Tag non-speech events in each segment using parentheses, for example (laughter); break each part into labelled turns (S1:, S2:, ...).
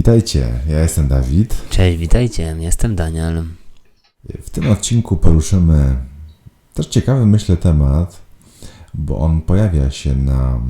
S1: Witajcie, ja jestem Dawid.
S2: Cześć, witajcie, jestem Daniel.
S1: W tym odcinku poruszymy też ciekawy, myślę, temat, bo on pojawia się na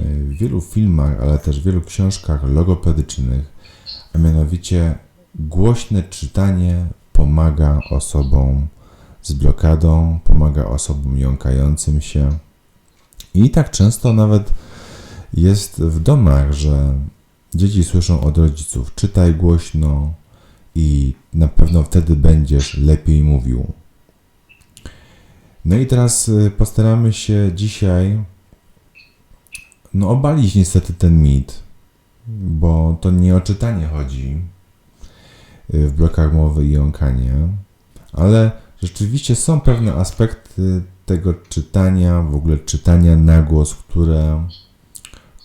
S1: y, wielu filmach, ale też wielu książkach logopedycznych, a mianowicie głośne czytanie pomaga osobom z blokadą, pomaga osobom jąkającym się. I tak często nawet jest w domach, że dzieci słyszą od rodziców: czytaj głośno i na pewno wtedy będziesz lepiej mówił. No i teraz y, postaramy się dzisiaj no, obalić niestety ten mit, bo to nie o czytanie chodzi y, w blokach mowy i jąkanie, ale rzeczywiście są pewne aspekty tego czytania, w ogóle czytania na głos, które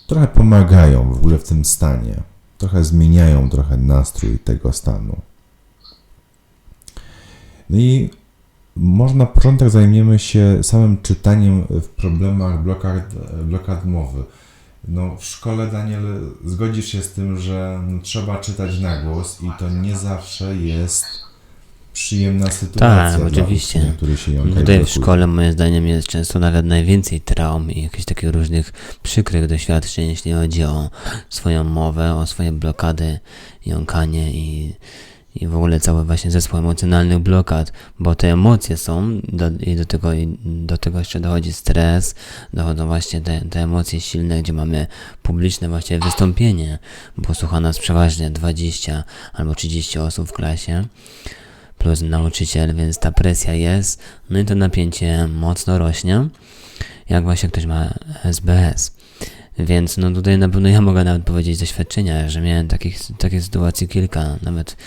S1: trochę pomagają w ogóle w tym stanie. Trochę zmieniają trochę nastrój tego stanu. No i może na początek zajmiemy się samym czytaniem w problemach blokad, blokad mowy. No, w szkole, Daniel, zgodzisz się z tym, że trzeba czytać na głos i to nie zawsze jest przyjemna sytuacja.
S2: Tak, oczywiście.
S1: ucznia, który się jąka
S2: Tutaj w szkole moim zdaniem jest często nawet najwięcej traum i jakichś takich różnych przykrych doświadczeń, jeśli chodzi o swoją mowę, o swoje blokady, jąkanie i, i w ogóle cały właśnie zespół emocjonalnych blokad, bo te emocje są do, i do tego, i do tego jeszcze dochodzi stres, dochodzą właśnie te, te emocje silne, gdzie mamy publiczne właśnie wystąpienie, bo słucha nas przeważnie 20 albo 30 osób w klasie plus nauczyciel, więc ta presja jest, no i to napięcie mocno rośnie, jak właśnie ktoś ma SBS. Więc no tutaj na pewno ja mogę nawet powiedzieć z doświadczenia, że miałem takich, takich sytuacji kilka, nawet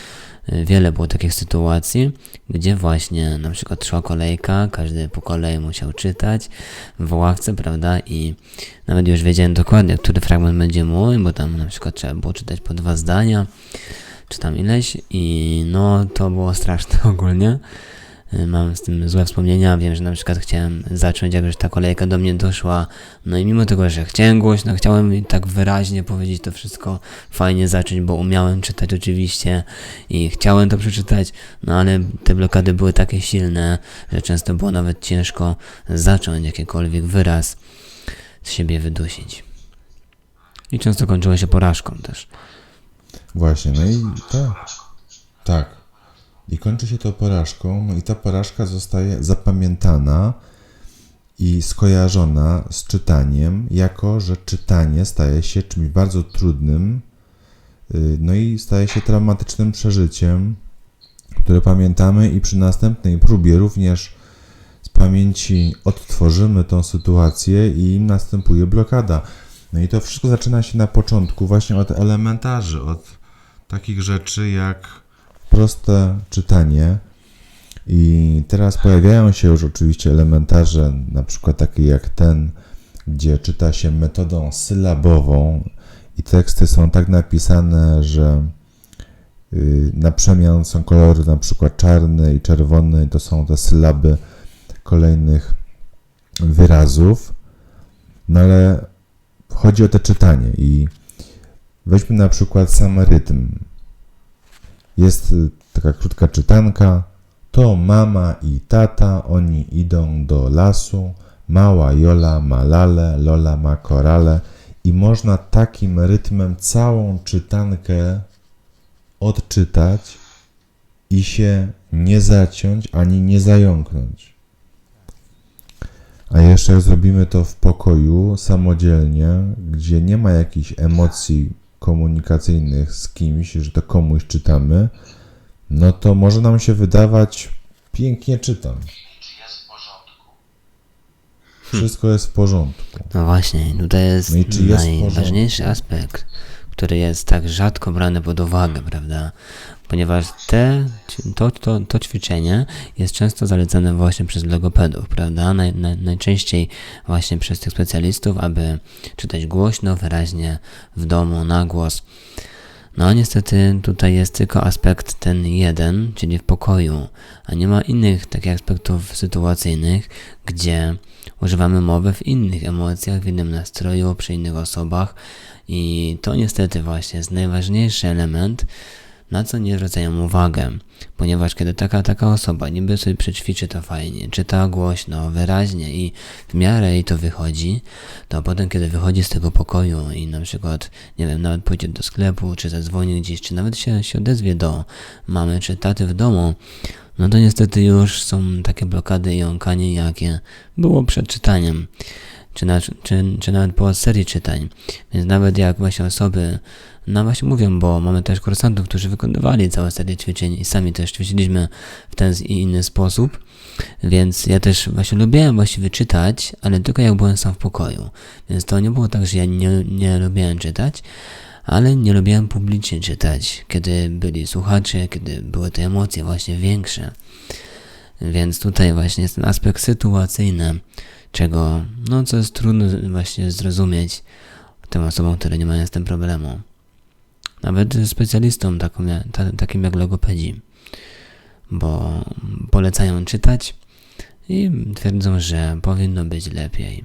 S2: y, wiele było takich sytuacji, gdzie właśnie na przykład trwała kolejka, każdy po kolei musiał czytać w ławce, prawda, i nawet już wiedziałem dokładnie, który fragment będzie mój, bo tam na przykład trzeba było czytać po dwa zdania, czy tam ileś i no to było straszne (laughs) ogólnie. Y, Mam z tym złe wspomnienia, wiem, że na przykład chciałem zacząć, jak już ta kolejka do mnie doszła, no i mimo tego, że chciałem głośno, chciałem tak wyraźnie powiedzieć to wszystko, fajnie zacząć, bo umiałem czytać oczywiście i chciałem to przeczytać, no ale te blokady były takie silne, że często było nawet ciężko zacząć jakikolwiek wyraz z siebie wydusić. I często kończyło się porażką też.
S1: Właśnie, no i tak. Tak. I kończy się to porażką, no i ta porażka zostaje zapamiętana i skojarzona z czytaniem, jako że czytanie staje się czymś bardzo trudnym, y, no i staje się traumatycznym przeżyciem, które pamiętamy i przy następnej próbie również z pamięci odtworzymy tą sytuację i następuje blokada. No i to wszystko zaczyna się na początku właśnie od elementarzy, od takich rzeczy jak proste czytanie. I teraz pojawiają się już oczywiście elementarze, na przykład takie jak ten, gdzie czyta się metodą sylabową i teksty są tak napisane, że y, na przemian są kolory na przykład czarny i czerwony, to są te sylaby kolejnych wyrazów. No ale chodzi o to czytanie i weźmy na przykład sam rytm. Jest y, taka krótka czytanka. To mama i tata, oni idą do lasu. Mała Jola ma lale, Lola ma korale. I można takim rytmem całą czytankę odczytać i się nie zaciąć ani nie zająknąć. A jeszcze jak zrobimy to w pokoju, samodzielnie, gdzie nie ma jakichś emocji komunikacyjnych z kimś, że to komuś czytamy, no to może nam się wydawać, pięknie czytam. Wszystko jest w porządku.
S2: No właśnie, tutaj jest
S1: No jest
S2: najważniejszy aspekt, który jest tak rzadko brany pod uwagę, prawda? Ponieważ te, to, to, to ćwiczenie jest często zalecane właśnie przez logopedów, prawda? Naj, naj, najczęściej właśnie przez tych specjalistów, aby czytać głośno, wyraźnie w domu, na głos. No niestety tutaj jest tylko aspekt ten jeden, czyli w pokoju, a nie ma innych takich aspektów sytuacyjnych, gdzie używamy mowy w innych emocjach, w innym nastroju, przy innych osobach. I to niestety właśnie jest najważniejszy element, na co nie zwracają uwagę, ponieważ kiedy taka taka osoba niby sobie przećwiczy to fajnie, czyta głośno, wyraźnie i w miarę jej to wychodzi, to potem kiedy wychodzi z tego pokoju i na przykład, nie wiem, nawet pójdzie do sklepu, czy zadzwoni gdzieś, czy nawet się, się odezwie do mamy czy taty w domu, no to niestety już są takie blokady i jąkanie, jakie było przed czytaniem czy, na, czy, czy nawet po serii czytań. Więc nawet jak właśnie osoby, no właśnie mówią, bo mamy też kursantów, którzy wykonywali całe serię ćwiczeń i sami też ćwiczyliśmy w ten i inny sposób, więc ja też właśnie lubiłem właściwie czytać, ale tylko jak byłem sam w pokoju. Więc to nie było tak, że ja nie, nie lubiłem czytać, ale nie lubiłem publicznie czytać, kiedy byli słuchacze, kiedy były te emocje właśnie większe. Więc tutaj właśnie jest ten aspekt sytuacyjny, czego, no co jest trudno właśnie zrozumieć tym osobom, które nie mają z tym problemu. Nawet specjalistom taką, takim jak logopedzi, bo polecają czytać i twierdzą, że powinno być lepiej.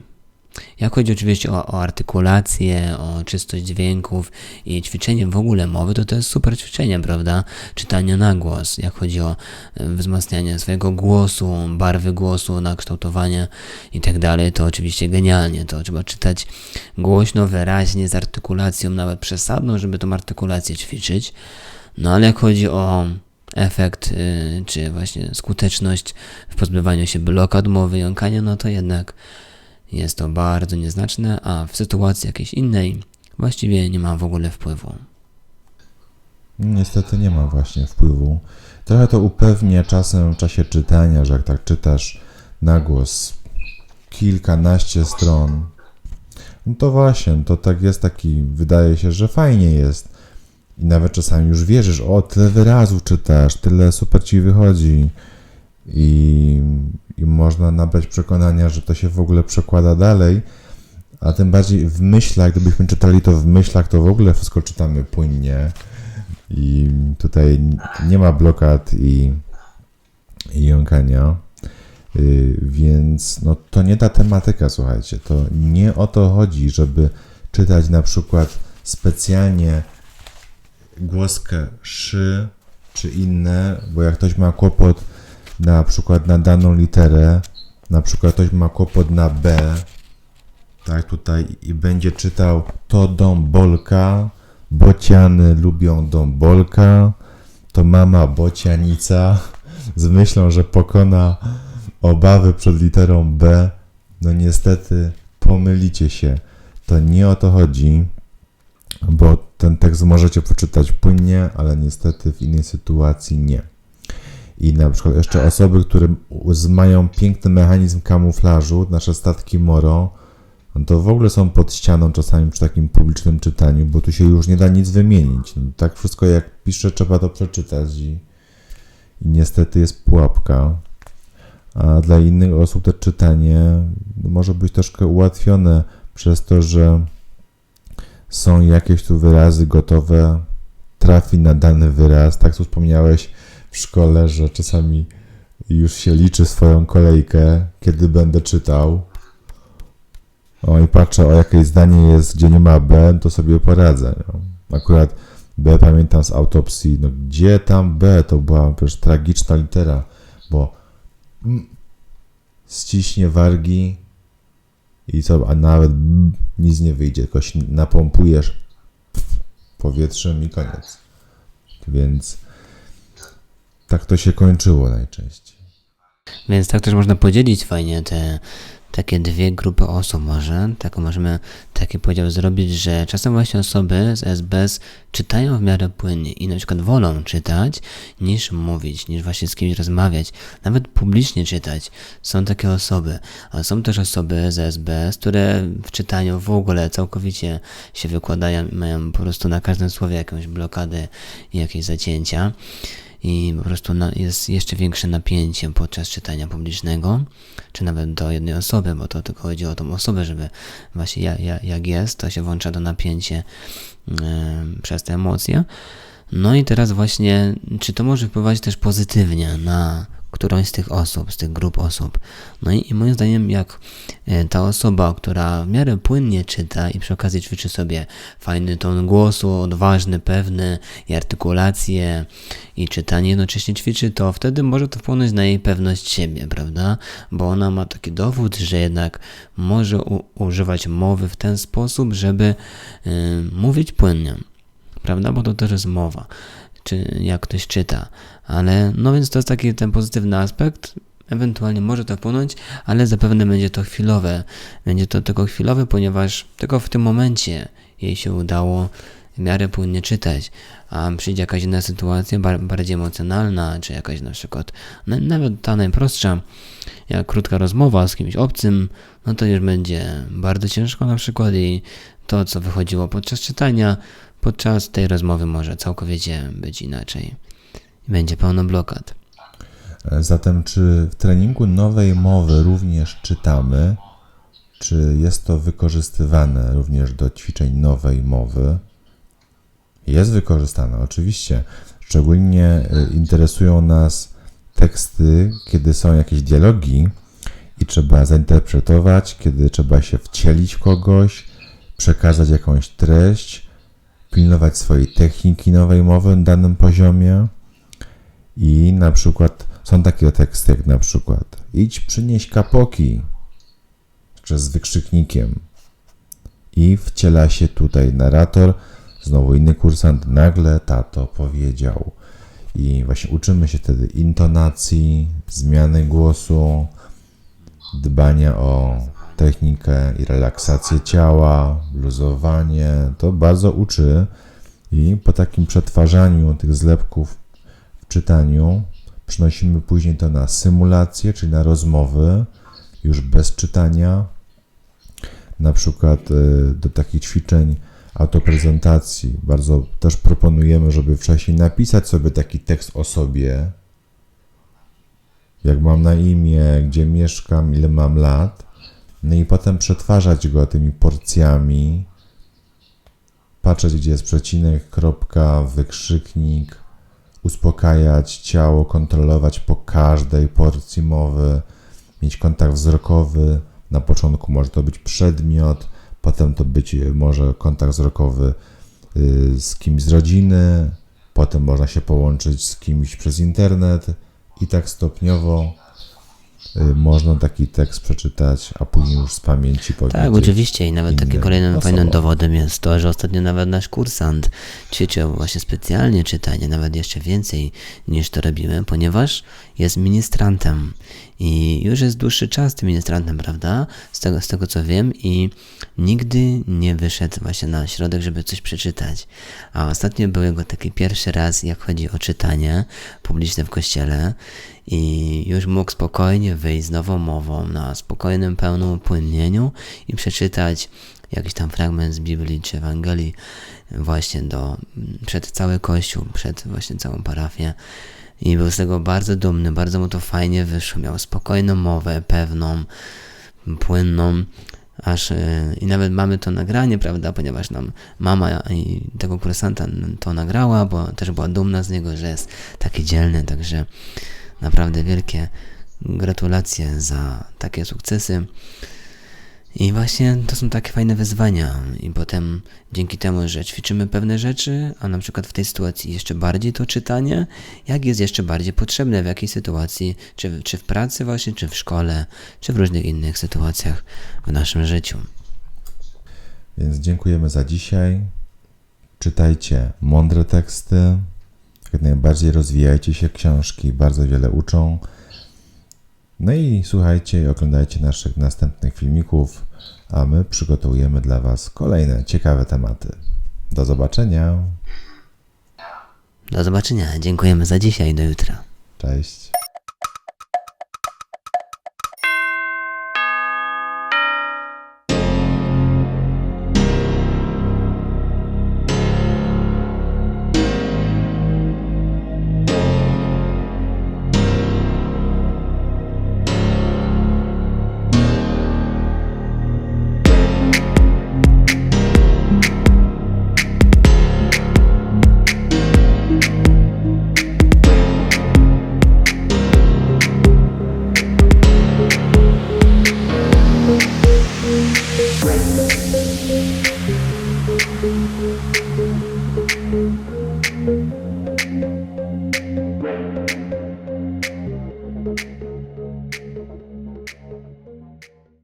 S2: Jak chodzi oczywiście o, o artykulację, o czystość dźwięków i ćwiczenie w ogóle mowy, to to jest super ćwiczenie, prawda? Czytanie na głos. Jak chodzi o e, wzmacnianie swojego głosu, barwy głosu, nakształtowanie i tak dalej, to oczywiście genialnie. To trzeba czytać głośno, wyraźnie, z artykulacją, nawet przesadną, żeby tą artykulację ćwiczyć. No ale jak chodzi o efekt, y, czy właśnie skuteczność w pozbywaniu się blokad mowy, jąkania, no to jednak jest to bardzo nieznaczne, a w sytuacji jakiejś innej właściwie nie ma w ogóle wpływu.
S1: Niestety nie ma właśnie wpływu. Trochę to upewnia czasem w czasie czytania, że jak tak czytasz na głos kilkanaście stron, no to właśnie, to tak jest taki, wydaje się, że fajnie jest. I nawet czasami już wierzysz, o, tyle wyrazów czytasz, tyle super ci wychodzi. I, I można nabrać przekonania, że to się w ogóle przekłada dalej. A tym bardziej w myślach, gdybyśmy czytali to w myślach, to w ogóle wszystko czytamy płynnie. I tutaj nie ma blokad i, i jąkania. Y, Więc no, to nie ta tematyka, słuchajcie. To nie o to chodzi, żeby czytać na przykład specjalnie głoskę szy czy inne, bo jak ktoś ma kłopot na przykład na daną literę, na przykład ktoś ma kłopot na B, tak tutaj i będzie czytał to dąbolka, bociany lubią dąbolka, to mama bocianica z myślą, że pokona obawy przed literą B. No niestety pomylicie się. To nie o to chodzi, bo ten tekst możecie przeczytać płynnie, ale niestety w innej sytuacji nie. I na przykład jeszcze osoby, które mają piękny mechanizm kamuflażu, nasze statki Moro, no to w ogóle są pod ścianą czasami przy takim publicznym czytaniu, bo tu się już nie da nic wymienić. No, tak wszystko jak pisze, trzeba to przeczytać i, i niestety jest pułapka. A dla innych osób to czytanie może być troszkę ułatwione przez to, że są jakieś tu wyrazy gotowe, trafi na dany wyraz. Tak tu wspomniałeś w szkole, że czasami już się liczy swoją kolejkę, kiedy będę czytał. O i patrzę, o jakieś zdanie jest, gdzie nie ma B, to sobie poradzę. No. Akurat B pamiętam z autopsji. No gdzie tam B? To była przecież tragiczna litera, bo mm, ściśnie wargi i co, a nawet b, nic nie wyjdzie, tylko napompujesz powietrzem i koniec. Więc tak to się kończyło najczęściej.
S2: Więc tak też można podzielić fajnie te takie dwie grupy osób może, tak możemy taki podział zrobić, że czasem właśnie osoby z SBS czytają w miarę płynnie i na przykład wolą czytać niż mówić, niż właśnie z kimś rozmawiać, nawet publicznie czytać. Są takie osoby, a są też osoby z SBS, które w czytaniu w ogóle całkowicie się wykładają i mają po prostu na każdym słowie jakąś blokadę i jakieś zacięcia. I po prostu na, jest jeszcze większe napięcie podczas czytania publicznego, czy nawet do jednej osoby, bo to tylko chodzi o tą osobę, żeby właśnie ja, ja, jak jest, to się włącza to napięcie yy, przez te emocje. No i teraz właśnie, czy to może wpływać też pozytywnie na którąś z tych osób, z tych grup osób. No i, i moim zdaniem, jak e, ta osoba, która w miarę płynnie czyta i przy okazji ćwiczy sobie fajny ton głosu, odważny, pewny i artykulację i czytanie jednocześnie ćwiczy, to wtedy może to wpłynąć na jej pewność siebie, prawda? Bo ona ma taki dowód, że jednak może używać mowy w ten sposób, żeby y, mówić płynnie prawda? Bo to też jest mowa, czy jak ktoś czyta. Ale no więc to jest taki ten pozytywny aspekt. Ewentualnie może to wpłynąć, ale zapewne będzie to chwilowe. Będzie to tylko chwilowe, ponieważ tylko w tym momencie jej się udało w miarę płynnie czytać, a przyjdzie jakaś inna sytuacja, bardziej emocjonalna, czy jakaś na przykład, no, nawet ta najprostsza, jak krótka rozmowa z kimś obcym, no to już będzie bardzo ciężko na przykład i to, co wychodziło podczas czytania, podczas tej rozmowy może całkowicie być inaczej. Będzie pełno blokad.
S1: Zatem, czy w treningu nowej mowy również czytamy? Czy jest to wykorzystywane również do ćwiczeń nowej mowy? Jest wykorzystane, oczywiście. Szczególnie y, interesują nas teksty, kiedy są jakieś dialogi i trzeba zainterpretować, kiedy trzeba się wcielić w kogoś, przekazać jakąś treść, pilnować swojej techniki nowej mowy na danym poziomie. I na przykład są takie teksty jak na przykład idź przynieś kapoki, czy z wykrzyknikiem. I wciela się tutaj narrator, znowu inny kursant, nagle tato powiedział. I właśnie uczymy się wtedy intonacji, zmiany głosu, dbania o technikę i relaksację ciała, luzowanie. To bardzo uczy i po takim przetwarzaniu tych zlepków w czytaniu przenosimy później to na symulację, czyli na rozmowy, już bez czytania. Na przykład y, do takich ćwiczeń autoprezentacji bardzo też proponujemy, żeby wcześniej napisać sobie taki tekst o sobie, jak mam na imię, gdzie mieszkam, ile mam lat, no i potem przetwarzać go tymi porcjami, patrzeć, gdzie jest przecinek, kropka, wykrzyknik, uspokajać ciało, kontrolować po każdej porcji mowy, mieć kontakt wzrokowy. Na początku może to być przedmiot, potem to być może kontakt wzrokowy y, z kimś z rodziny, potem można się połączyć z kimś przez internet. I tak stopniowo y, można taki tekst przeczytać, a później już z pamięci powiedzieć.
S2: Tak, oczywiście i nawet takim
S1: innym
S2: kolejnym
S1: osobom.
S2: fajnym dowodem jest to, że ostatnio nawet nasz kursant ćwiczył właśnie specjalnie czytanie, nawet jeszcze więcej niż to robimy, ponieważ jest ministrantem i już jest dłuższy czas tym ministrantem, prawda? Z tego, z tego co wiem i nigdy nie wyszedł właśnie na środek, żeby coś przeczytać. A ostatnio był jego taki pierwszy raz, jak chodzi o czytanie publiczne w kościele i już mógł spokojnie wyjść z nową mową na spokojnym, pełnym upłynnieniu i przeczytać jakiś tam fragment z Biblii czy Ewangelii właśnie do, przed cały kościół, przed właśnie całą parafię. I był z tego bardzo dumny, bardzo mu to fajnie wyszło. Miał spokojną mowę, pewną, płynną, aż yy, i nawet mamy to nagranie, prawda, ponieważ nam mama i tego kursanta to nagrała, bo też była dumna z niego, że jest taki dzielny, także naprawdę wielkie gratulacje za takie sukcesy. I właśnie to są takie fajne wyzwania. I potem dzięki temu, że ćwiczymy pewne rzeczy, a na przykład w tej sytuacji jeszcze bardziej to czytanie, jak jest jeszcze bardziej potrzebne, w jakiej sytuacji, czy, czy w pracy właśnie, czy w szkole, czy w różnych innych sytuacjach w naszym życiu.
S1: Więc dziękujemy za dzisiaj. Czytajcie mądre teksty. Jak najbardziej rozwijajcie się. Książki bardzo wiele uczą. No i słuchajcie i oglądajcie naszych następnych filmików, a my przygotujemy dla Was kolejne ciekawe tematy. Do zobaczenia.
S2: Do zobaczenia. Dziękujemy za dzisiaj. Do jutra.
S1: Cześć.